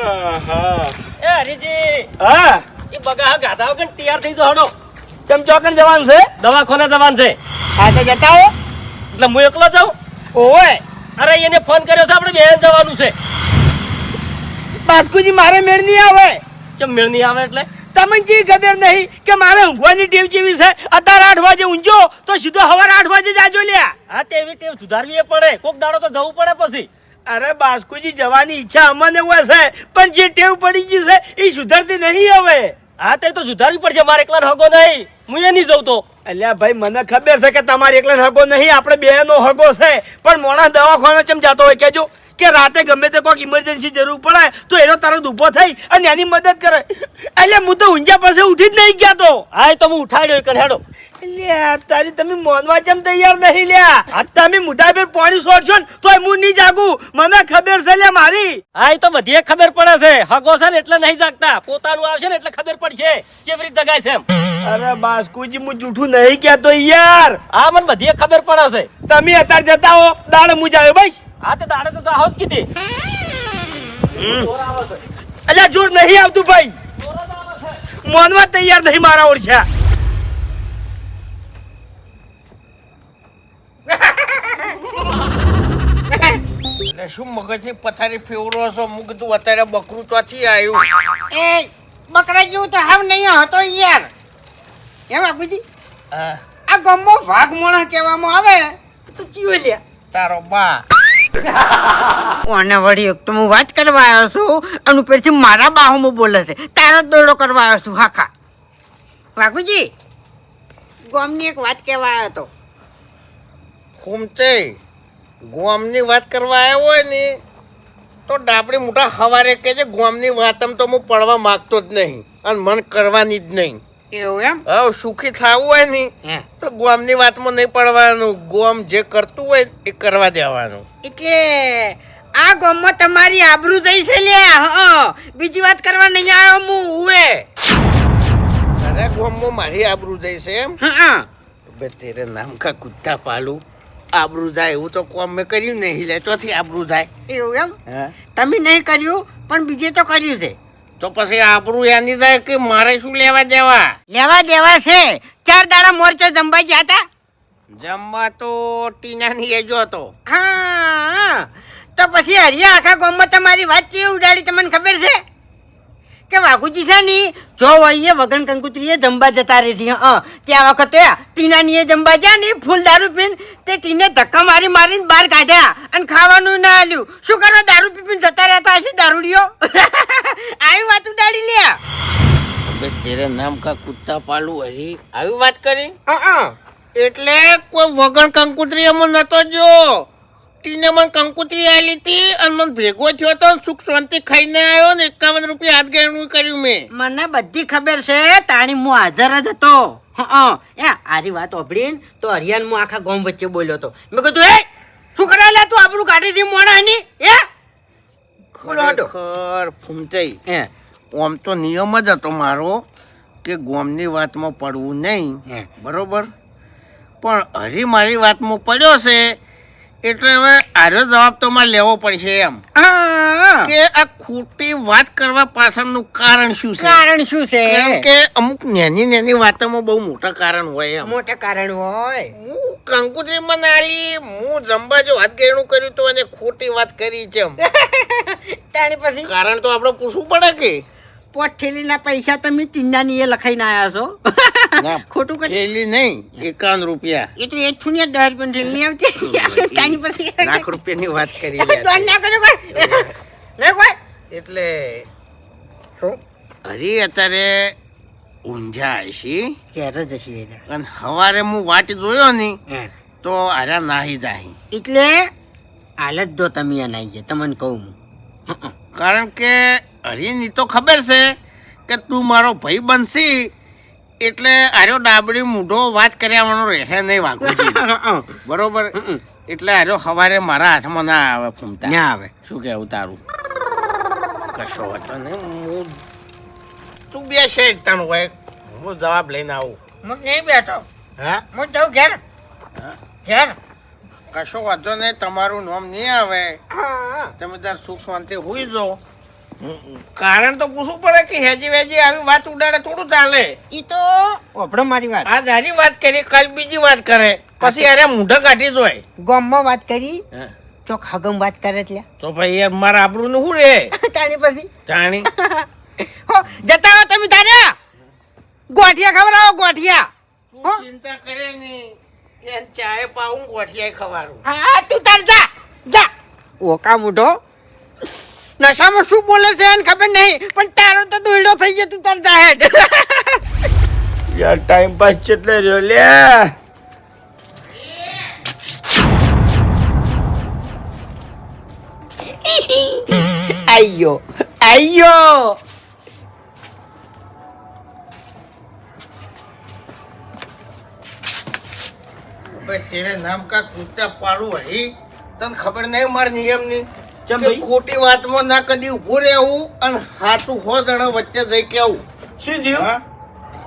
એ હરીજી હા. એ બગા ગાધા વગર તૈયાર થઈ હડો. કેમ ચોકન જવાનું છે? દવાખાને જવાનું છે. હા તો જતા હો. એટલે હું એકલો જાઉં? ઓવે. અરે એને ફોન કર્યો છે આપણે બેન જવાનું છે. બાસ્કુજી મારે મેળ નહીં આવે. ચમ મેળ નહીં આવે એટલે? તમને જે ખબર નહીં કે મારે ઊંઘવાની ટેવ જેવી છે? અત્યારે આઠ વાગે ઊંઘો તો સીધો સવારે આઠ વાગે જાજો લ્યા. હા તેવી ટેવ સુધારવી પડે. કોક દાડો તો જવું પડે પછી. અરે બાસ્કુજી જવાની ઈચ્છા અમને હોય છે પણ જે ટેવ પડી ગઈ છે એ સુધરતી નહીં હવે. હા તે તો સુધારવી પડશે મારે એકલા હગો નહીં. હું એ નહીં જઉં તો. અલ્યા ભાઈ મને ખબર છે કે તમારે એકલા હગો નહીં આપણે બે નો હગો છે. પણ મોણા દવાખાને ચમ જતો હોય કેજો કે રાતે ગમે તે કોઈક ઇમરજન્સી જરૂર પડે તો એનો તરત ઊભો થઈ અને એની મદદ કરે. એટલે હું તો ઊંઝા પાસે ઉઠી જ નહીં ગયા તો. હા એ તો હું ઉઠાડ્યો હેડો લ્યા તારી તમે મોનવા ચમ તૈયાર નહીં લ્યા? આ તમે મોઢા પર પાણી છોડશો ને તોય હું નહીં જાગું. મને ખબર છે લ્યા મારી. હા એ તો બધી ખબર પડે છે. હગો છે ને એટલે નહીં જાગતા. પોતાનું આવશે ને એટલે ખબર પડશે. કેવી જગાય છે એમ? અરે બાસ્કુજી હું જૂઠું નહીં કહેતો યાર. હા મને બધી ખબર પડે છે. તમે અત્યારે જતા હો દાડે હું જાવ ભાઈ હા તે દાડે તો આવો જ કીધી. અલ્યા જોર નહીં આવતું ભાઈ. મોનવા તૈયાર નહીં મારા ઓળખ્યા એટલે શું મગજની પથારી ફેવરો છો? હું કીધું અત્યારે બકરું ચોથી આવ્યું. એ બકરા જેવું તો હાવ નહીં હતો યાર. એમ આગુજી આ ગામમાં વાઘ મોણા કહેવામાં આવે. તો ચીયો લ્યા તારો બા. વળી એક તો હું વાત કરવા આવ્યો છું અને ઉપરથી મારા બાહોમાં બોલે છે. તારો દોડો કરવા આવ્યો છું હાખા. વાઘુજી ગામની એક વાત કહેવા આવ્યો હતો. ફૂમતે ગોમની વાત કરવા આવ્યો હોય ને તો ડાબડી મોટા હવારે કે છે ગોમની વાતમ તો હું પડવા માંગતો જ નહીં અને મન કરવાની જ નહીં. એવું એમ? હવે સુખી થવું હોય ને તો ગોમની વાતમાં નહીં પડવાનું. ગોમ જે કરતું હોય એ કરવા દેવાનું. એટલે આ ગામમાં તમારી આબરૂ જઈ છે લે હા બીજી વાત કરવા નહીં આવ્યો હું ઉવે અરે ગોમમાં મારી આબરૂ જઈ છે એમ? હા બે તેરે નામ કા કુત્તા પાલું? આબરૂ થાય એવું તો કોમ મેં કર્યું નહીં લે ચોથી આબરૂ થાય. એવું એમ? તમે નહીં કર્યું પણ બીજે તો કર્યું છે. તો પછી આબરૂ એની થાય કે મારે શું લેવા દેવા? લેવા દેવા છે. ચાર દાડા મોરચો જમવા ગયા હતા? જમવા તો ટીનાની એજો હતો. હા. તો પછી હરિયા આખા ગામમાં તમારી વાત કેવી ઉડાડી તમને ખબર છે? કે વાઘુજી છે ની? જો હોય વગન કંકુત્રીએ જમવા જતા રહી છે હા. ત્યાં વખતે ટીનાની એ જમવા જ્યાં ની ફૂલ દારૂ પીને તે ટીને ધક્કા મારી મારીને બહાર કાઢ્યા અને ખાવાનું ના આલ્યું. શું કરવા દારૂ પી પીને જતા રહેતા હશે દારૂડિયો આવી વાત ઉડાડી લ્યા બે તેરે નામ કા કુત્તા પાલુ હરી? આવી વાત કરી? હા એટલે કોઈ વગણ કંકુતરી એમાં નતો જો ટીને મને કંકુતરી આલી હતી અને મને ભેગો થયો તો સુખ શાંતિ ખાઈને આવ્યો ને એકાવન રૂપિયા હાથ ગણું કર્યું મેં. મને બધી ખબર છે તાણી હું હાજર જ હતો. હં એ આરી વાત ઓભળીને તો હરિયાન હું આખા ગામ વચ્ચે બોલ્યો હતો. મેં કીધું એ શું કરા લે તું આપણું કાઢી દી મોણાની એ બોલો હાડો. ખરેખર ફૂમચાઈ. એ આમ તો નિયમ જ હતો મારો કે ગોમની વાતમાં પડવું નહીં. બરોબર? પણ હરી મારી વાતમાં પડ્યો છે એટલે હવે આરો જવાબ તો મારે લેવો પડશે એમ. કે આ ખોટી વાત કરવા પાછળનું કારણ શું છે? કારણ શું છે? કે અમુક નાની નાની વાતોમાં બહુ મોટા કારણ હોય એમ. મોટા કારણ હોય. હું કંકુત્રી મનાલી હું જમવા જો હાથ ગેરણું કર્યું તો અને ખોટી વાત કરી છે એમ. કારણ તો આપણે પૂછવું પડે કે? પોઠેલીના પૈસા તમે ટીંડાની એ લખાઈને આવ્યા છો? ખોટું કરી થેલી નહીં એકાવન રૂપિયા. એ તો એ છું ને દસ રૂપિયા ઠેલી નહીં આવતી. તાની પછી લાખ રૂપિયાની વાત કરી દોડ ના કરો કોઈ નહીં કોઈ. એટલે શું હરી અત્યારે ઊંઝા છે ક્યારે જશે અને સવારે હું વાટ જોયો ને તો આરા નાહી જાય એટલે હાલત દો તમે નાહી જાય તમને કહું હું. કારણ કે હરીની તો ખબર છે કે તું મારો ભાઈ બનશી એટલે આર્યો ડાબડી મૂઢો વાત કર્યાવાનો રહેશે નહીં વાગો બરોબર? એટલે આર્યો સવારે મારા હાથમાં ના આવે ફૂમતા. ના આવે. શું કહેવું તારું? કશો હતો નહીં હું તું બે શેઠ તારું હોય. હું જવાબ લઈને આવું. હું નહીં બેઠો. હા? હું જાઉં ઘેર? ઘેર. કશો વાંધો નહીં તમારું નામ નહીં આવે. તમે તાર સુખ શાંતિ હોઈ જો કારણ તો પૂછવું પડે કે હેજી વેજી આવી વાત ઉડાડે થોડું ચાલે. ઈ તો ઓભળો મારી વાત. આ જારી વાત કરી કાલ બીજી વાત કરે. પછી અરે મૂઢા કાઢી જોય. ગામમાં વાત કરી ચોક હગમ વાત કરે એટલે. તો ભાઈ યાર મારા આપણું નું શું રે? તાણી પછી. તાણી જતા હો તમે તારે. ગોઠિયા ખબર આવો ગોઠિયા. ચિંતા કરે નહીં. એ ચાય પાવું ગોઠિયાય ખવારું હા તું તાર જા જા. ઓકા મોઢો. નશામાં શું બોલે છે એને ખબર નહીં પણ તારો તો દોયડો થઈ ગયો તું તાર જા હેડ. યાર ટાઈમ પાસ કેટલે રહ્યો લે આયો આયો. ભાઈ તેરે નામ કા કૂતા પાડું હરી તને ખબર નહીં મારા નિયમની કે ખોટી વાતમાં ના કદી ઊભું રહેવું અને હાથું હો જણા વચ્ચે જઈ કેવું શું જીવ?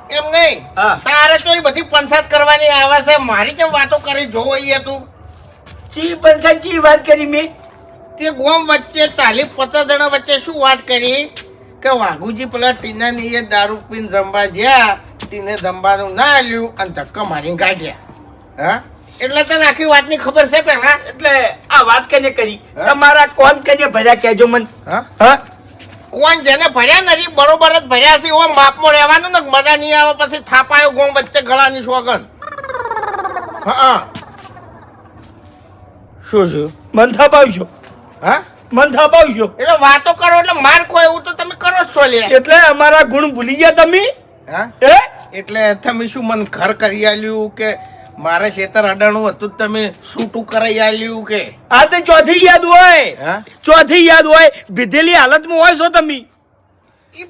એમ નહીં. તારે તો એ બધી પંચાયત કરવાની આવે છે. મારી કેમ વાતો કરી જોઈ તું ચી પંચાયત ચી વાત કરી મેં? તે ગોમ વચ્ચે ચાલીસ પચાસ જણા વચ્ચે શું વાત કરી? કે વાઘુજી પેલા ટીનાની એ દારૂ પીને જમવા ગયા. ટીને જમવાનું ના લ્યું અને ધક્કા મારીને કાઢ્યા હા? એટલે તને આખી વાતની ખબર છે પેલા એટલે આ વાત કને કરી? તમારા કોણ કને ભર્યા કેજો મન? હા? કોણ જેને ભર્યા નથી બરોબર જ ભર્યા છે એવા માપમાં રહેવાનું ને મજા નહીં આવે પછી થાપાયો ગોમ વચ્ચે ગળાની સોગન હા શું શું મન થાપાવશો? હા? મન થાપાવશો? એટલે વાતો કરો એટલે માર ખો એવું તો તમે કરો છો લે. એટલે અમારા ગુણ ભૂલી ગયા તમે? હા? એટલે તમે શું મન ઘર કરી આલ્યું કે મારે ખેતર અડાણું હતું તમે છૂટું કરાઈ આલ્યું કે? આ તે ચોથી યાદ હોય. ચોથી યાદ હોય. ભીધેલી હાલતમાં હોય છો તમે. ઈ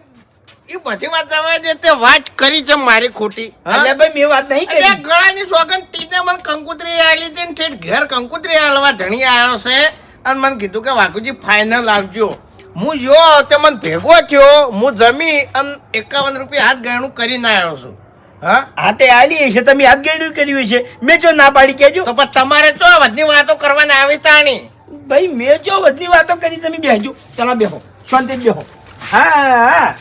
ઈ બધી વાત જવા દે તે વાત કરી છે મારી ખોટી. હા? ભાઈ મેં વાત નહીં કરી. ગળાની સોગન ટીને મને કંકુતરી આલી હતી ને ઠેઠ ઘેર કંકુતરી આલવા ધણી આવ્યો છે અને મને કીધું કે વાઘુજી ફાઇનલ આવજો. હું જો તે મને ભેગો થયો હું જમી અને એકાવન રૂપિયા હાથ ગણું કરીને આવ્યો છું. હા? તે આલી છે તમે આગેડ્યું કર્યું છે. મેં જો ના પાડી કેજો તો પણ તમારે તો વધની વાતો કરવાની આવી તાણી. ભાઈ મેં જો વધની વાતો કરી તમે બેહજો. ચલા બેહો શાંતિ બેહો. હા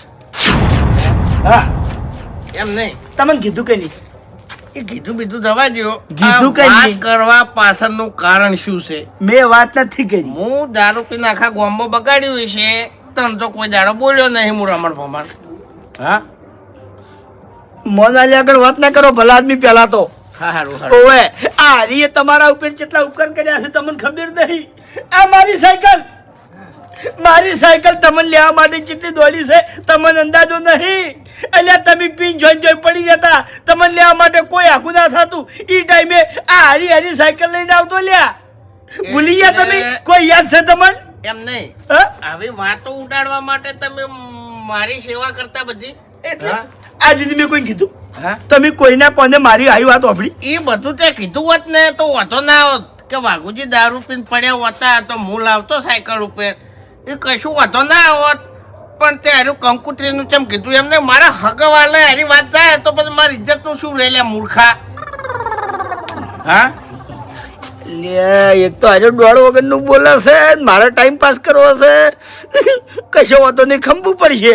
એમ નહીં. તમને કીધું કે નહીં? એ કીધું બીધું જવા દ્યો. કીધું કે કઈ વાત. કરવા પાછળનું કારણ શું છે? મેં વાત નથી કરી. હું દારૂ પીને આખા ગોમ્બો બગાડ્યું છે. તને તો કોઈ દાડો બોલ્યો નહીં હું રમણ ભમણ. હા? મોન આલી આગળ વાત ના કરો ભલા આદમી પહેલા તો. ઓવે આ હરીએ તમારા ઉપર કેટલા ઉપકરણ કર્યા છે તમને ખબર નહીં. આ મારી સાયકલ. મારી સાયકલ તમને લેવા માટે કેટલી દોડી છે તમને અંદાજો નહીં. અલ્યા તમે પીન જોઈ જોઈ પડી જતા. તમને લેવા માટે કોઈ આખું ના થતું. એ ટાઈમે આ હરી હરી સાયકલ લઈને આવતો લ્યા. ભૂલી ગયા તમે? કોઈ યાદ છે તમને? એમ નહીં. હા? આવી વાતો ઉડાડવા માટે તમે મારી સેવા કરતા બધી? એટલે? આ સુધી મેં કોઈ કીધું. હા? તમે કોઈના કોને મારી આવી વાત ઓફડી એ બધું તે કીધું હોત ને તો વાંધો ના હોત કે વાઘુજી દારૂ પીને પડ્યા હોતા તો હું લાવતો સાયકલ ઉપર. એ કશું વાંધો ના હોત પણ તે હારું કંકુત્રીનું ચેમ કીધું એમને મારા હગવાલે હારી વાત થાય તો પછી મારી ઇજ્જતનું શું રહે લે મૂર્ખા? હા? લે એક તો આજે દોડ વગરનું બોલે છે મારે ટાઈમ પાસ કરવો છે કશો વાતો નહીં ખંભું પડશે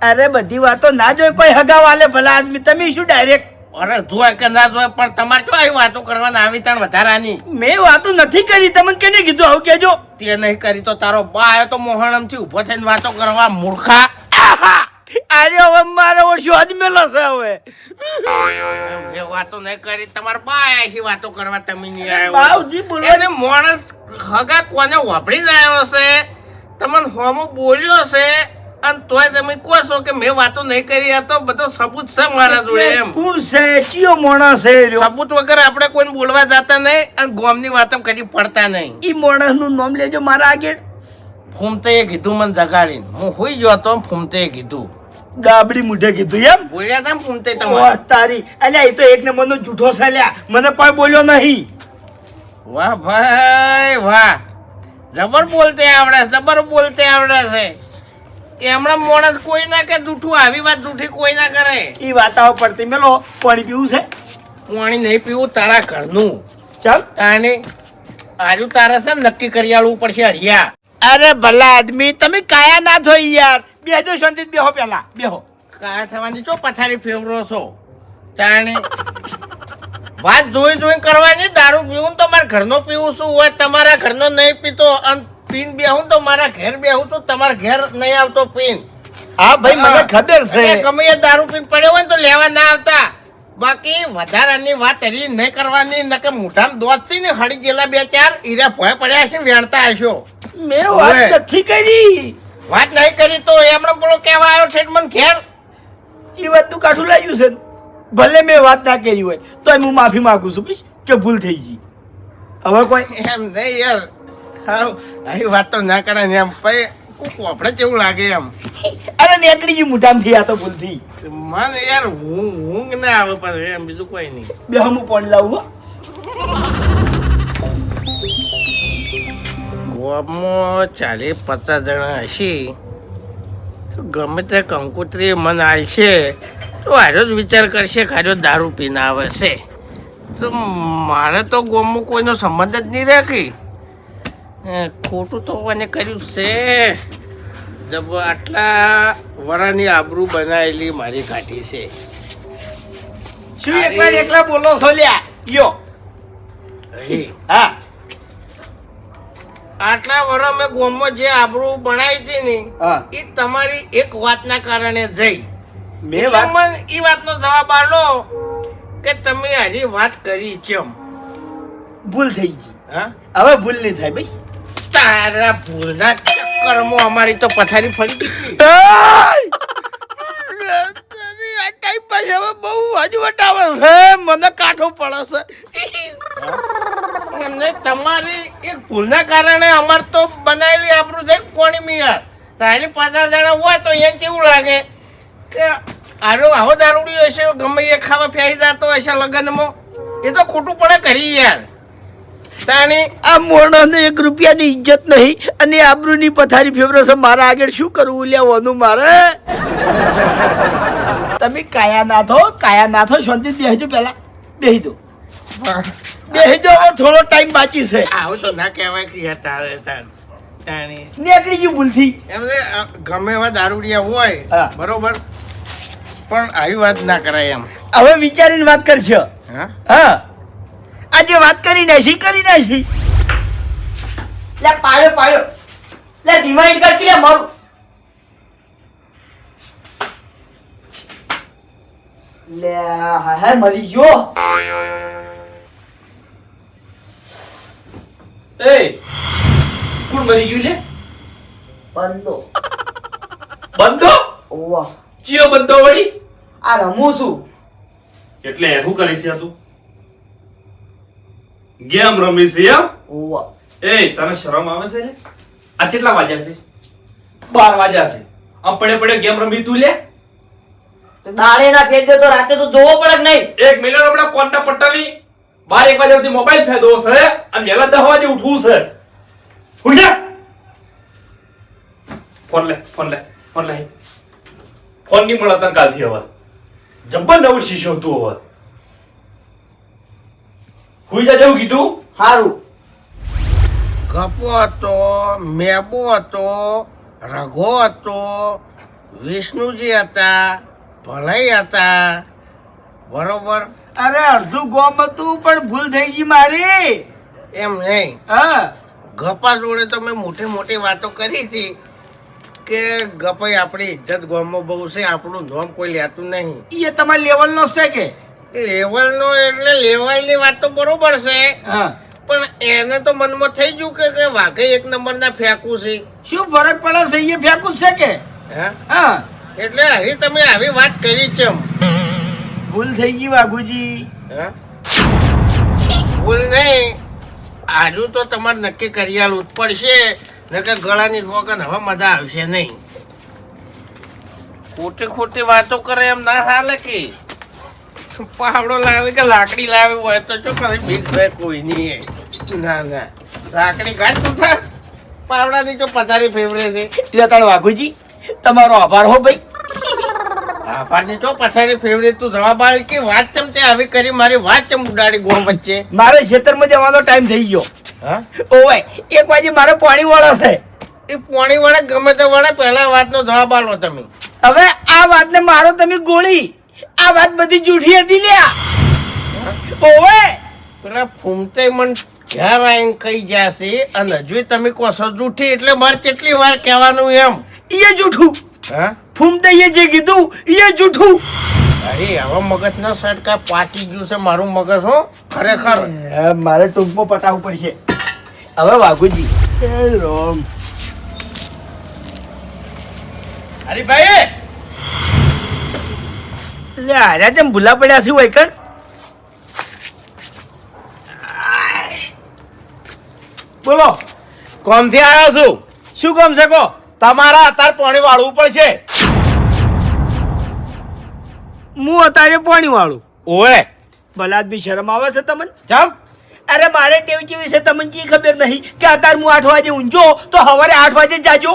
અરે બધી વાતો ના જોઈ કોઈ હગા વાલે ભલા આદમી. તમે શું ડાયરેક્ટ અરે જોય કે ના જોય પણ તમારે જો આવી વાતો કરવાના? આવી તાણ વધારાની. મેં વાતો નથી કરી તમને કેને કીધું? આવું કેજો તે નહીં કરી તો તારો બા આવ્યો તો મોહણમથી ઊભો થઈને વાતો કરવા મૂર્ખા. અરે હવે મારે ઓછો આજ મેલો છે હવે? એ વાતો નહીં કરી તમારા બા આવ્યા છે વાતો કરવા તમે નહીં આવ્યો. બાવજી બોલો. એને માણસ હગા કોને વાપરી જ આવ્યો છે? તમને હોમો બોલ્યો છે? અને તોય તમે કહો છો કે મેં વાતો નહીં કરી આ તો બધો સબૂત છે મારા જોડે એમ. કોણ છે? ચિયો મોણસ છે? સબૂત વગર આપણે કોઈને બોલવા જતા નહીં અને ગોમની વાતો કદી પડતા નહીં. ઈ માણસનું નામ લેજો મારા આગળ. ફૂમતે કીધું મને જગાડીને. હું હોઈ ગયો તો ફૂમતે કીધું. ડાબડી મુઢે કીધું એમ? બોલ્યા તા ફૂમતે તમારે? તારી. અલ્યા એ તો એક નંબર નો જૂઠો છે અલ્યા. મને કોઈ બોલ્યો નહીં. વાહ ભાઈ વાહ. જબર બોલતે આવડે જબર બોલતે આવડે છે. એમણે મોણસ કોઈ ના કે જૂઠું આવી વાત જૂઠી કોઈ ના કરે. ઈ વાતાઓ પડતી. મેલો પાણી પીવું છે? પાણી નહીં પીવું તારા ઘરનું. ચાલ. તાને આજુ તારે છે નક્કી કરી આલવું પડશે હરિયા. અરે ભલા આદમી તમે કાયા ના થો યાર. બેહજો શાંતિ બેહો પેલા બેહો. કાયા થવાની છો પથારી ફેવરો છો? તાણે વાત જોઈ જોઈ કરવાની દારૂ પીવું તો મારા ઘરનો પીવું શું હોય? તમારા ઘરનો નહીં પીતો અને પીન બેહું તો મારા ઘેર બેહું તો તમારા ઘેર નહીં આવતો પીન. હા ભાઈ મને ખબર છે. ગમે એ દારૂ પીને પડ્યો હોય ને તો લેવા ના આવતા. બાકી વધારાની વાત એરી નહીં કરવાની ન નકે મોઢામાં દોતથી ને હળી ગયેલા બે ચાર ઈરા ભોય પડ્યા છે ને વેણતા હશો. મેં વાત નથી કરી. વાત નહીં કરી તો એમણે પેલો કહેવા આવ્યો છે મને ઘેર? એ વાત તું કાઠું લાગ્યું છે. ભલે મેં વાત ના કરી હોય તો હું માફી માંગુ છું કે ભૂલ થઈ ગઈ. હવે કોઈ એમ નહીં યાર. હા આવી વાત તો ના કરે ને એમ. પછી આપણે કેવું લાગે એમ. અરે નીકળી ગઈ મોઢામાંથી આ તો ભૂલ થઈ મને યાર ઊંઘ ઊંઘ ના આવે પણ એમ બીજું કોઈ નહીં. બે હું પણ લાવું હો. ગોવામાં ચાલીસ પચાસ જણા હશે. તો ગમે તે કંકોત્રી મન આલશે તો આર્યો જ વિચાર કરશે ખાજો દારૂ પીને આવે છે. તો મારે તો ગોમમાં કોઈનો સંબંધ જ નહીં રાખી. ખોટું તો મને કર્યું છે. જબ આટલા વરાની આબરૂ બનાવેલી મારી કાઢી છે. શું એકલા એકલા બોલો? છો લ્યા. યો હા. આટલા વરો મેં ગોમમાં જે આબરૂ બનાવી હતી ને એ તમારી એક વાતના કારણે જઈ મેં મને ઈ વાતનો જવાબ આલો કે તમે હજી વાત કરી છે ભૂલ થઈ ગઈ. હા? હવે ભૂલ નહીં થાય ભાઈ તારા ભૂલના ચક્કરમાં અમારી તો પથારી ફરી ગઈ. બહુ હજવટ આવે. છે મને કાઠો પડે છે. એમને તમારી એક ભૂલના કારણે અમાર તો બનાવેલી આપણું છે કોણી મિયાર. તારી પચાસ જણા હોય તો અહીંયા કેવું લાગે? કે આરો આવો દારૂડિયો હશે ગમે એ ખાવા ફેરી જતો હશે લગ્નમાં. એ તો ખોટું પડે કરી યાર. તાની આ મોણાને એક રૂપિયાની ઇજ્જત નહીં અને આબરૂની પથારી ફેવરો છે મારા આગળ શું કરવું લેવાનું મારે? તમે કાયા ના થો કાયા નાથો શાંતિ બેસજો પહેલા. બેસી દો બેસી દો થોડો ટાઈમ બાકી છે. આવું તો ના કહેવાય કે તારે તાણી નીકળી ગયું ભૂલથી. એમને ગમે એવા દારૂડિયા હોય. બરોબર પણ આવી વાત ના કરાય એમ. હવે વિચારીને વાત કરશો. હા? હા. આજે વાત કરી નાખી કરી નાખી? લે પાડ્યો પાડ્યો. લે રિમાઇન્ડ કર કે મારું. લે હા હા મરી ગયો. એ કોણ મરી ગયું લે? બંધો બંદો? ઓવા. ચિયો બંદો વળી? આ રમું છું. એટલે એવું કરી છે તું. ગેમ રમી છે એમ ઓવા એ તને શરમ આવે છે લે આ કેટલા વાગ્યા છે? બાર વાગ્યા છે. આમ પડે પડે ગેમ રમી તું લે. દાડે ના ફેંક તો રાતે તો જોવો પડે નહીં? એક મિલિયન આપણા કોન્ટા પટ્ટાની બાર એક વાગ્યા સુધી મોબાઈલ ફેદો છે. અને વહેલા દસ વાગે ઉઠવું છે. ફોન લે ફોન લે ફોન લે. ફોનની મળે તને કાલથી હવે. જબ્બર નવું શીશો તું હવે. હુઈ જા જેવું કીધું? સારું ગપો હતો મેબો હતો રઘો હતો વિષ્ણુજી હતા ભલાઈ હતા. બરોબર? અરે અડધું ગોમ હતું પણ ભૂલ થઈ ગઈ મારી. એમ નહીં. હા. ગપા જોડે તો મેં મોટી મોટી વાતો કરી હતી કે ગપાઈ આપણી ઇજ્જત ગોમમાં બહુ છે આપણું નોમ કોઈ લેતું નહીં. એ તમારા લેવલ નો છે કે? લેવલનો એટલે લેવલની વાત તો બરોબર છે. હા. પણ એને તો મનમાં થઈ ગયું કે કે વાઘે એક નંબરના ફેંકું છે. શું ફરક પડે છે? એ ફેંકું છે કે? હા? હા. એટલે હવે તમે આવી વાત કરી છે ભૂલ થઈ ગઈ વાઘુજી. હા? ભૂલ નહીં. આજુ તો તમારે નક્કી કરી આલવું જ પડશે. નકર ગળાની વગર હવે મજા આવશે નહીં. ખોટી ખોટી વાતો કરે એમ ના હાલે કે? પાવડો લાવે કે લાકડી લાવે હોય તો શું કરે? બીક ભાઈ કોઈ નહીં ના ના. લાકડી કાઢ તું થાર પાવડાની તો પથારી ફેવરે છે. તાણ વાઘુજી તમારો આભાર હો ભાઈ. આભારની તો પથારી ફેવરે. તું જવા બાળ કે વાત ચમ તે આવી કરી? મારી વાત ચમ ઉડાડી ગોળ વચ્ચે? મારે ખેતરમાં જવાનો ટાઈમ થઈ ગયો. હા? ઓય એક વાગે મારે પાણી વાળો છે. એ પાણી વાળા ગમે તે વડે પહેલા વાતનો જવાબ આલો તમે. હવે આ વાતને મારો તમે ગોળી. આ વાત બધી જૂઠી હતી લ્યા. ઓવે. પેલા ફૂમતે મન ઘેર આવીને કહી જશે અને હજુ તમે કહો છો જૂઠી એટલે મારે કેટલી વાર કહેવાનું એમ. એ જૂઠું. હા? ફૂમતે એ જે કીધું એ જૂઠું. અરે હવે મગજ ના સટકા પાછી ગયું છે મારું મગજ હો. ખરેખર. મારે ટૂંકમાં પટાવવું પડશે. હવે વાઘુજી. રામ અરે ભાઈ એટલે હાર્યા તેમ ભૂલા પડ્યા છે વૈકણ. બોલો કોમથી આવ્યો છું? શું કોમ છે કો? તમારા અત્યારે પાણી વાળવું પડશે. હું અત્યારે પાણી વાળું. ઓએ ભલા બી શરમ આવે છે તમને? જમ. અરે મારે ટેવ કેવી છે તમને કી ખબર નહીં કે અત્યારે હું આઠ વાગે ઊંચો તો સવારે આઠ વાગે જાજો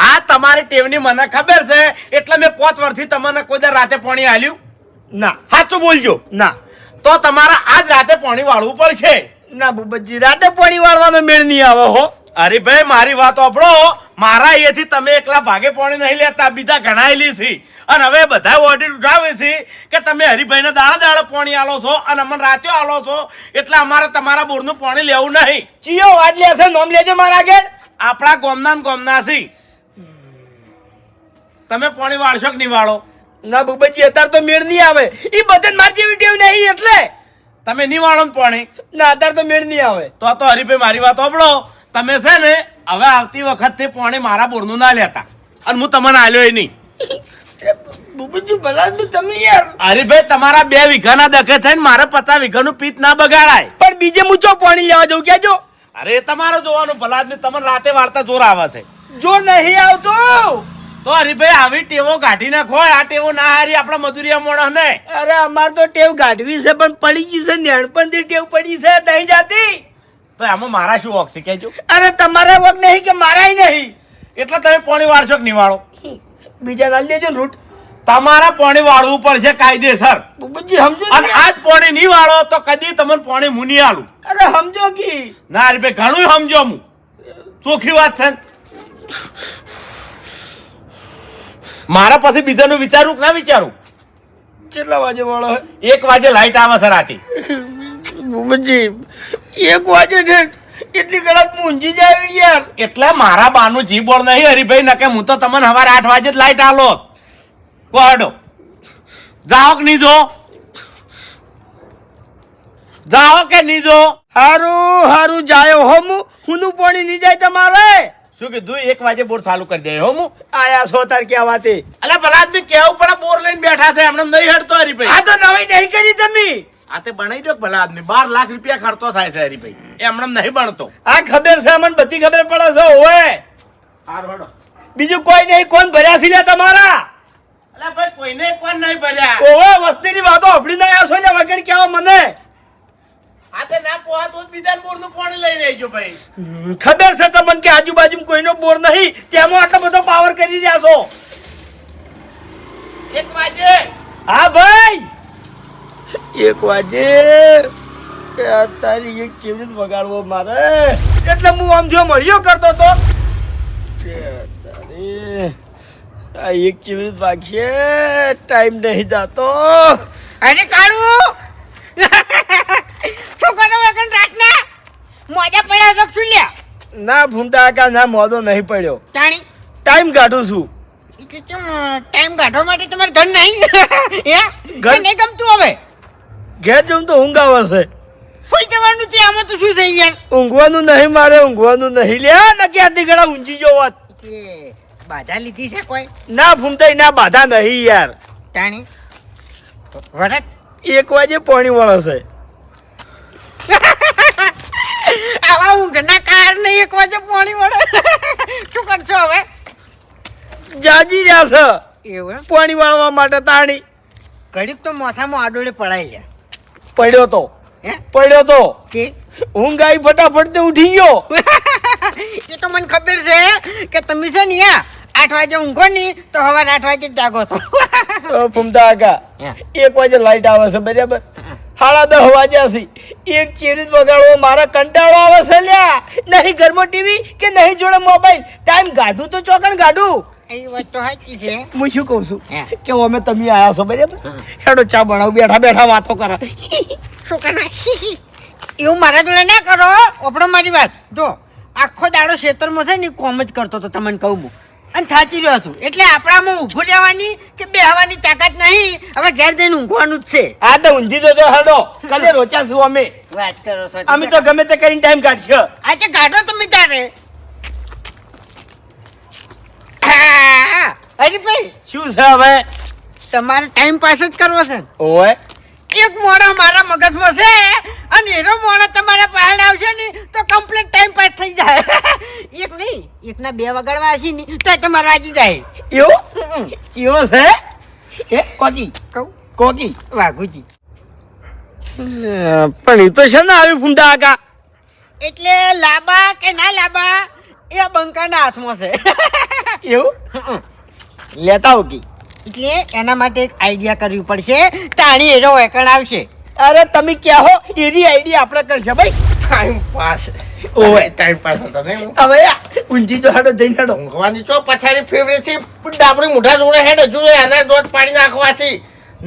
હા તમારી ટેવની મને ખબર છે. એટલે મેં પોત વર્ષથી તમને કોઈ રાતે પાણી આલ્યું. ના. સાચું બોલજો. ના. તો તમારા આજ રાતે પાણી વાળવું પડશે. ના બુબજી રાતે પાણી વાળવાનો મેળ નહીં આવે હો. અરે ભાઈ મારી વાત આપણો મારા અહીંયાથી તમે એકલા ભાગે પાણી નહીં લેતા બીજા ઘણાયેલી છે. અને હવે બધા ઓર્ડર ઉઠાવે છે કે તમે હરિભાઈને દાડા દાડા પાણી આલો છો અને અમને રાતે આલો છો. એટલે અમારે તમારા બોરનું પાણી લેવું નહીં. ચિયો વાત લેશે નોમ લેજો મારા આગળ. આપણા ગોમના ગોમના છે. તમે પાણી વાળશો કે નહીં વાળો? ના બુબજી અત્યારે તો મેળ નહીં આવે. એ બધે મારી જેવી ટેવ નહીં એટલે. તમે નહીં વાળો ને પાણી. ના અત્યારે તો મેળ નહીં આવે. તો તો હરીભાઈ મારી વાત સાંભળો તમે છે ને હવે આવતી વખતથી પાણી મારા બોરનું ના લેતા. અને હું તમને આલ્યો એ નહીં. ભૂપતજી ભલા તમે યાર. હરીભાઈ તમારા બે વીઘાના દખે થઈને મારે પચાસ વીઘાનું પીત ના બગાડાય. પણ બીજે હું ચો પાણી લેવા કેજો અરે તમારો જોવાનું ભલા આદમી તમને રાતે વાર્તા જોર આવે છે. જો નહીં આવતું. તો હરીભાઈ આવી ટેવો કાઢી નાખો આ ટેવો ના હારી આપણા મજૂરિયા મોણસ ને. અરે અમાર તો ટેવ કાઢવી છે પણ પડી ગઈ છે નેણપણથી ટેવ પડી છે નહીં જાતી. તો આમાં મારા શું વોક છે કેજો અરે તમારા વોક નહીં કે મારાય નહીં? એટલે તમે પોણી વાળશો કે નિવાળો બીજા ના લેજો ને રૂટ. તમારા પોણી વાળવું પડશે કાયદેસર. સમજો અને. આજ પોણી નહીં વાળો તો કદી તમને પોણી હું નહીં આલું. અરે સમજો કી. ના હરીભાઈ ઘણું સમજો હું. ચોખ્ખી વાત છે. મારા પાસે બીજાનું વિચારું કે ના વિચારું કેટલા વાગે વાળો એક વાગે લાઈટ આવે છે આથી ભૂપતજી એક વાગે ને એટલી કડક મૂંઝી જાય યાર. એટલે મારા બાનું જીબોળ નહીં હરીભાઈ નકે હું તો તમને સવારે આઠ વાગે જ લાઈટ આલો. કોડો જાઓ કે નહીં જો? જાઓ કે નહીં જો? હારું હારું જાયો હો હું હુંનું પાણી નહીં જાય તમારે. શું કીધું? એક વાગે બોર ચાલુ કરી દે હો હું આયા છો તાર ક્યાં વાતે? અલે ભલા આદમી કેવું પડે બોર લઈને બેઠા છે એમને નહીં હડતો હરીભાઈ. આ તો નવી નહીં કરી તમે. આ તે બનાવી દો ભલા આદમી બાર લાખ રૂપિયા ખર્ચો થાય છે હરી ભાઈ એ એમને નહીં બનતો. આ ખબર છે અમને બધી ખબર પડે છે ઓએ હાર વડો બીજું કોઈ નહીં કોણ ભર્યા છે તમારા? અલા ભાઈ કોઈને કોણ નહીં ભર્યા? ઓવે વસ્તીની વાતો આપણી ના આવશો ને વગર કેવો મને? ખબર છે તમને કે આજુબાજુ કોઈનો બોર નહીં? તેમાં આટલો બધો પાવર કરી રહ્યા છો. એક વાગે હા ભાઈ. એક વાગે તારી એક ચીવડી વગાડવો મારે. એટલે હું આમ જો મળ્યો કરતો તો. આ એક ચીવડી વાગશે. ટાઈમ નહીં જાતો. અરે કાળું. શું કરો વગન રાતના? મોજા પડ્યા તો શું લ્યા? ના ભૂમતા કા ના મોદો નહીં પડ્યો. તાણી? ટાઈમ કાઢું છું. ટાઈમ કાઢવા માટે તમારે ઘર નહીં. ઘર- નહીં ગમતું હવે? ઘેર જવું તો ઊંઘ આવે છે. કોઈ જવાનું છે આમાં તો શું થઈ યાર? ઊંઘવાનું નહીં મારે ઊંઘવાનું નહીં. લ્યા ને ક્યાં દીકરા ઊંચી જો વાત. બાધા લીધી છે કોઈ? ના ભૂમતાઈ ના બાધા નહીં યાર. ટાણી વરત? એક વાગે પાણી વળશે છે. આવા ઊંઘના કારણે એક વાગે પાણી વળે. શું કરશો હવે? જાજી રહ્યા છે. એવું પાણી વાળવા માટે તાણી. ઘડીક તો મોસામાં આડોળે પડાઈ લે. પડ્યો તો. હે? પડ્યો તો. કે? ઊંઘ આવી ફટાફટ તે ઉઠી ગયો. એ તો મને ખબર છે કે તમે છે ને આઠ વાગે ઊંઘો નહીં તો હવે આઠ વાગે જાગો છો. ફૂમતા આગા. એક વાગે લાઈટ આવે છે બરાબર? સાડા દસ વાગ્યા છે એક ચેરી વગાડવો મારા કંટાળો આવે છે લ્યા. નહીં ઘરમાં ટીવી કે નહીં જોડે મોબાઈલ ટાઈમ ગાઢું તો ચોકન ગાઢું. એ વાત તો સાચી છે. હું શું કહું છું. કે અમે તમે આયા છો બરાબર? હેડો ચા બનાવ. બેઠા બેઠા વાતો કરે. શું કરવા? એવું મારા જોડે ના કરો. ઓપડો મારી વાત. જો આખો દાડો ખેતરમાં છે ને કોમ જ કરતો તો તમને કહું હું. અને થાચી રહ્યો છું. એટલે આપણામાં ઊભું રહેવાની કે બેહવાની તાકાત નહીં. હવે ઘેર જઈને ઊંઘવાનું જ છે. આ તો ઊંધી તો હડો. કદે રોચા છું અમે. વાત કરો છો. અમે તો ગમે તે કરીને ટાઈમ કાઢશે. આજે કાઢો તમે તારે. હા, ભાઈ શું છે હવે? તમારે ટાઈમ પાસ જ કરવો છે. ઓય એક મોડા મારા મગજમાં છે અને એનો મોણો તમારા પહાડ આવશે ને તો કમ્પ્લીટ ટાઈમ પાસ થઈ જાય. એક નહીં એકના બે વગાડવા હશે ને તો તમારે વાગી જાય. એવું? કેવો છે? એ કોકી? કહું? કોકી? વાઘુજી. પણ એ તો છે ને આવી ફૂંડા આગા. એટલે લાંબા કે ના લાંબા એ બંકાના હાથમાં છે. એવું? લેતા હો કી. એટલે એના માટે એક આઈડિયા કરવી પડશે. તાણી એનો વેકણ આવશે. અરે તમે ક્યાં હો? એની આઈડિયા આપણે કરશે ભાઈ. ટાઈમ પાસ ઓવે. ટાઈમ પાસ હતો ને હવે ઊંધી તો હેડો જઈને હાડો. ઊંઘવાની ચો પછાડી ફેવરેટ છે. ડાબરી મોઢા જોડે હેડ હજુ એને દોધ પાડી નાખવા છે.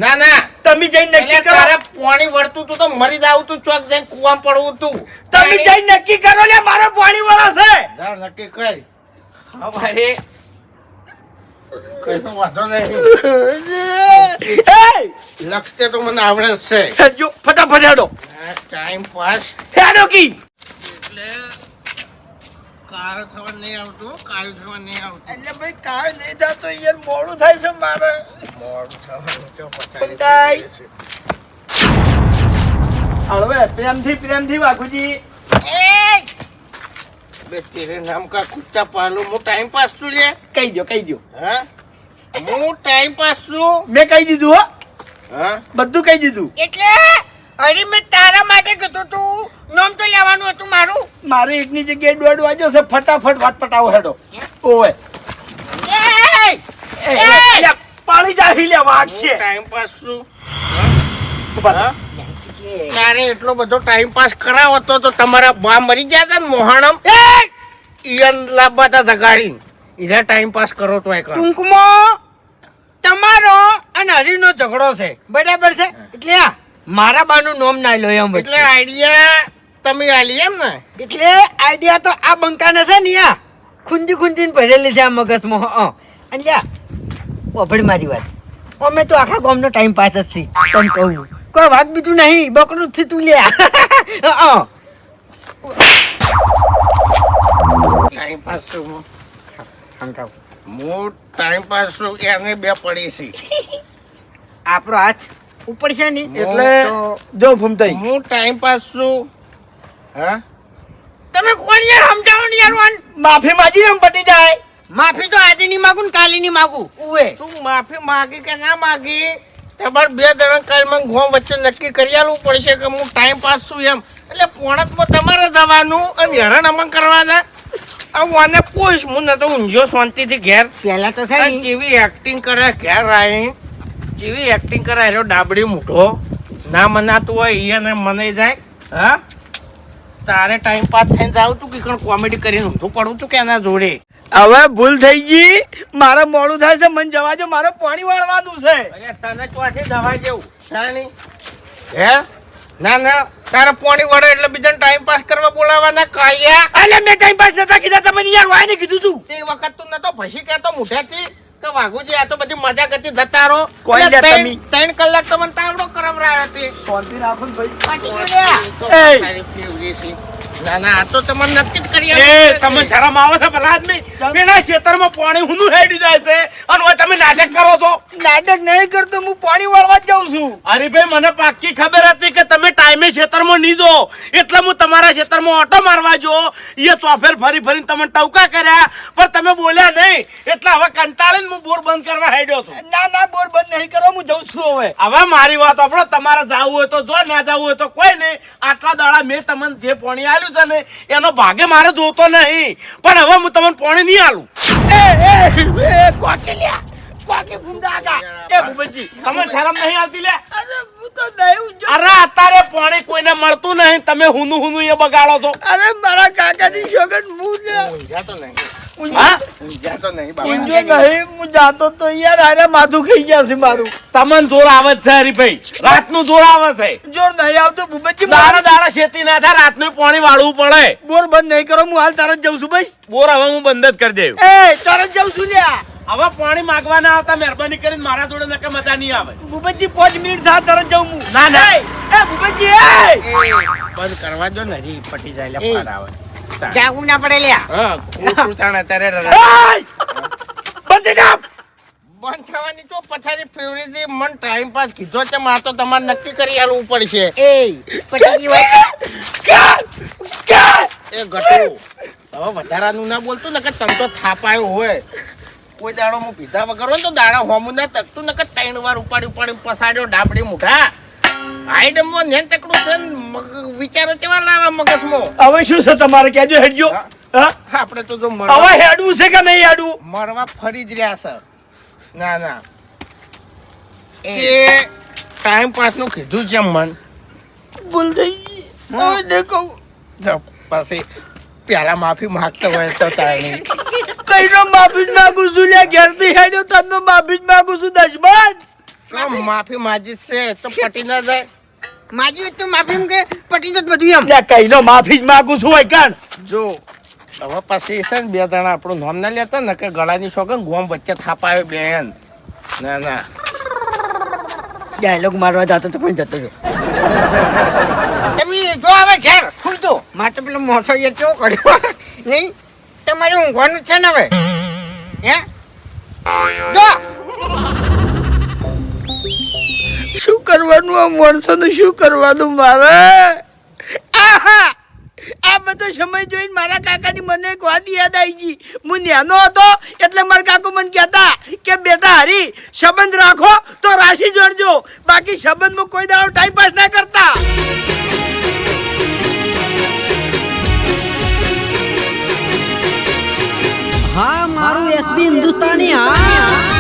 ના ના. તમે જઈ નક્કી કરો. તારે પાણી વળતું તું તો મરી જાવ તું ચોક જઈને કુવા પડવું તું. તમે જઈ નક્કી કરો લે મારો પાણી વાળો છે. જા નક્કી કર. અમારે એ લક્ષતે તો મને આવડે છે. સજ્જો ફટાફટ હેડો. Time pass. હેડો કી. એટલે કાળ થવા નહીં આવતું કાળ થવા નહીં આવતું. એટલે ભાઈ કાંઈ નહીં થતો યાર મોડું થાય છે મારે. મોડું થવાનું તો. પછાડી હવે પ્રેમથી પ્રેમથી વાઘુજી. કા કુત્તા પાલું હું ટાઈમ પાસ છું લે કહી દો કહી દો હા? હું ટાઈમ પાસ છું. મેં કહી દીધું હો. હા? બધું કહી દીધું. એટલે અરે મેં તારા માટે કીધું તું. નોમ તો લેવાનું હતું મારું. મારે એકની જગ્યાએ દોઢ વાગ્યો છે. ફટાફટ વાત પટાવો હેડો. અલ્યા, પાણી જાહી લે વાઘ છે. ટાઈમ પાસ છું. ઊભા થા. ત્યારે એટલો બધો ટાઈમ પાસ કરાવો તો તો તમારા બા મરી ગયા હતા ને મોહાણમ? ઈયન લાંબા હતા ધગાડી ઈરા ટાઈમ પાસ કરો તો એક ટૂંકમાં તમારો અને હરીનો ઝઘડો છે. બરાબર છે? એટલે મારા બાનું નોમ ના લો એમ એટલે આઈડિયા તમે આલી એમ ને? એટલે આઈડિયા તો આ બંકાને છે ને આ ખુંજી ખુંજીને ભરેલી છે આ મગજમાં હં અને યા ઓભળ મારી વાત. અમે તો આખા ગામનો ટાઈમ પાસ જ છીએ તને કહું. કોઈ વાત બીજું નહીં બકરું છે તું લે. ટાઈમ પાસ છું હું ટાઈમ પાસ છું એને બે પડી છે. આપણો હાથ ઉપર છે ને એટલે જો ફૂમતાઈ હું ટાઈમ પાસ છું હા? તમે કોણ યાર સમજાવો ને યાર વાન. માફી માજી એમ પટી જાય. માફી તો આજે નહીં માગું ને કાલે નહીં માગું. ઉવે. શું માફી માગી કે ના માગી? તમારે બે જણા કાલ મને ગોમ વચ્ચે નક્કી કરી આલવું પડશે કે હું ટાઈમ પાસ છું એમ. એટલે પોણકમાં તમારે જવાનું અને હેરાન અમન કરવાના. હું આને પૂછ હું ન તો ઊંઝો શાંતિથી ઘેર. પહેલા તો થાય જેવી એક્ટિંગ કરે ઘેર આવી જેવી એક્ટિંગ કરે એનો ડાબડી મૂઠો. ના મનાતું હોય એ અને મને જાય. હા? તારે ટાઈમ પાસ થઈને જાઉં તું કે કોમેડી કરીને ઊંધું પડું છું કે એના જોડે? હવે ભૂલ થઈ ગઈ. મારે મોડું થાય છે. મને જવા દો મારે પાણી વાળવાનું છે. તને ચોથી દવા જેવું? શાણી હે? ના ના. તારે પાણી વળે એટલે બીજાને ટાઈમ પાસ કરવા બોલાવાના કાયા? અલે મેં ટાઈમ પાસ નતા કીધા. તમે યાર વાય ને કીધું તું. તે વખત તું નતો ભસી કેતો મુઠેથી કે વાઘુજી આ તો બધી મજા કરતી જતા રહો કોઈ લે ત્રણ- તમે. ત્રણ કલાક તો મને તાવડો કરાવરાયો તે. શાંતિ રાખો ભાઈ. પાટી ગયો લે. ના ના આ તો તમને નક્કી જ કરી એ આપ્યું તમે શરમ આવે છે ભલા આદમી? પેલા ખેતરમાં પાણી હુંનું હેડી જાય છે. અને તમે નાટક કરો છો. નાટક નહીં કરતો હું પાણી વાળવા જ જાઉં છું. અરે ભાઈ મને પાક્કી ખબર હતી કે તમે ટાઈમે ખેતરમાં નહીં જો. એટલે હું તમારા ખેતરમાં ઓટો મારવા જો. એ ચોફેર ફરી ફરીને તમને ટવકા કર્યા. પણ તમે બોલ્યા નહીં. એટલે હવે કંટાળીને હું બોર બંધ કરવા હેડ્યો છું. ના ના બોર બંધ નહીં કરો હું જઉં છું હવે. હવે મારી વાત આપણો તમારે જાવું હોય તો જો ના જાવું હોય તો કોઈ નહીં. આટલા દાડા મેં તમને જે પાણી આલ્યું છે ને એનો ભાગે મારે જોતો નહીં. પણ હવે હું તમને પોણી નહીં આલું. એ એ એ કોકી ફૂંડા એ ભૂપતજી તમે શરમ નહીં આવતી લે અરે હું તો નહીં ઊંઝો. અરે અત્યારે પોણી કોઈને મળતું નહીં. તમે હુનું હુનું એ બગાડો છો. અરે મારા કાકાની છોકર હું લે તો નહીં. હા? ઊંઝા તો નહીં ઊંઝો બાબા નહીં હું જાતો તો યાર આરે માથું ખાઈ ગયા મારું. તમને જોર આવે છે હરીભાઈ. રાતનું જોર આવે છે. જોર નહીં આવતો ભૂપતજી દાડા મારા? દાડા શેતી ના થાય રાતનું પાણી વાળવું પડે. બોર બંધ નહીં કરો હું હાલ તરત જઉં છું ભાઈ. બોર હવે હું બંધ જ કરી દેવું એ તરત જઉં છું લ્યા. હવે પાણી માંગવા ના આવતા મહેરબાની કરીને મારા જોડે નકે મજા નહીં આવે. ભૂપતજી પાંચ મિનિટ થાય તરત જઉં હું. ના, ના. એ, એ એ! બંધ કરવા દો ને પટી જાય લે પાર આવે. જાગવું ના પડે લ્યા હા ખોટું તાણ અત્યારે એ! રરા- બંધ થઈ જા. બંધ થવાની તો પથારી ફેવરી મન ટાઈમ પાસ કીધો છે મારે તો તમારે નક્કી કરી આલવું પડશે એ પટી ગઈ હોય કાન! કાન! એ ગટુ હવે વધારાનું ના બોલતું ને કે તમ તો થાપાયો હોય કોઈ દાડો હું પીધા વગર હોય ને તો દાડા હોમું ના તકતું ને કે ત્રણ વાર ઉપાડી ઉપાડી પસાડ્યો ડાબડી મુઠા આઈડમમાં નેન તકડું છે મગ- વિચારો કેવા લાવા મગજમાં? હવે શું છે તમારે કેજો હેડજો? આપણે તો જો હવે હેડવું છે કે નહીં હેડવું? મરવા ફરી જ રહ્યા છે. ના ના. એ. ટાઈમ પાસનું કીધું છે મન. ભૂલ થઈ ગઈ. હવે કહું પછી પેલા માફી માંગતો હોય તો કઈ કઈનો માફી જ માંગુ છું. લે ઘેરથી હેડ્યો તમને માફી જ માંગુ છું. દશમન માફી માજી છે તો પટી ના જાય. માજી તો માફી કે પટી જત બધું એમ. લે કઈનો માફી જ માંગુ છું હોય કાન જો. હવે પછી છે ને બે જણા આપણું નામ ના લેતા ને કે ગળાની છોકન ગોમ વચ્ચે થાપાવે બેન. ના ના. ડાયલોગ મારવા જતો તો પણ જતો તમે જો હવે ઘેર. ખુશ દો માટે પેલો મોસો એ કેવો કર્યો? નહીં? તમારે ઊંઘવાનું છે ને હવે? હે? જો. કરવાનું આ માણસોનું શું કરવાનું મારે? આહા! આ બધો સમય જોઈને મારા કાકાની મને એક વાત યાદ આવી ગઈ. હું નાનો હતો એટલે મારા કાકુ મને કહેતા કે, બેટા હરી, સંબંધ રાખો તો રાશિ જોડજો. બાકી સંબંધમાં કોઈ દાડો ટાઈમ પાસ ના કરતા. હા, મારું એસબી હિન્દુસ્તાની, હા.